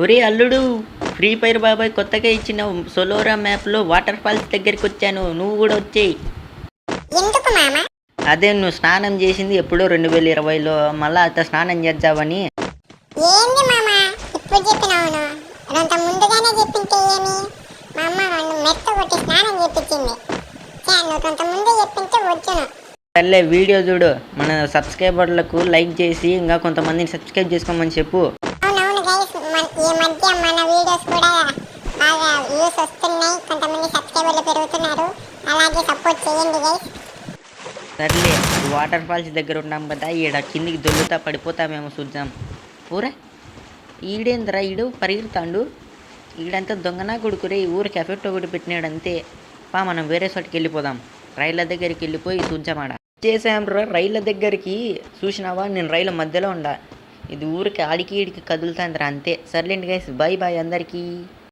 ఒరే అల్లుడు free fire బాబాయ్ కొత్తగా ఇచ్చిన సొలోరా మ్యాప్లో వాటర్ ఫాల్స్ దగ్గరికి వచ్చాను. నువ్వు కూడా వచ్చేయి. అదే నువ్వు స్నానం చేసింది ఎప్పుడో రెండు వేల ఇరవైలో. మళ్ళా అట్లా స్నానం చేద్దామని. ఏంది మామ? ఇప్పుడు చెప్పినావును అంత ముందుగానే చెప్పింటే ఏమి? మా అమ్మ నన్ను మెత్త కొట్టి స్నానం చేపించింది. చా, నువ్వు కొంత ముందే చెప్పింటే వచ్చును సర్లే వీడియో చూడు. మన సబ్స్క్రైబర్లకు లైక్ చేసి ఇంకా కొంతమందిని సబ్స్క్రైబ్ చేసుకోమని చెప్పు. ఈ మధ్య మన వీడియోస్ కూడా బాగా వ్యూస్ వస్తున్నాయి. కొంతమంది సబ్స్క్రైబర్లు పెరుగుతున్నారు. అలాగే సపోర్ట్ చేయండి గైస్ సర్లే వాటర్ ఫాల్స్ దగ్గర ఉన్నాం కదా ఈడ కిందికి దొల్లుతా పడిపోతామేమో చూద్దాం. ఊరే ఈడేంద్రా ఈడు? పరిగెడతాండు ఈడంతా దొంగనా కొడుకురే ఈ ఊరికి ఎఫెక్ట్ ఒకటి పెట్టినాడు అంతే. పా మనం వేరే చోటికి వెళ్ళిపోదాం. రైళ్ళ దగ్గరికి వెళ్ళిపోయి చూద్దామాడ చేసాం రా రైళ్ళ దగ్గరికి చూసినావా? నేను రైలు మధ్యలో ఉండా. ఇది ఊరికి ఆడికి ఈడికి కదులుతాందిరా అంతే. సర్లేండి గైస్ బాయ్ బాయ్ అందరికీ.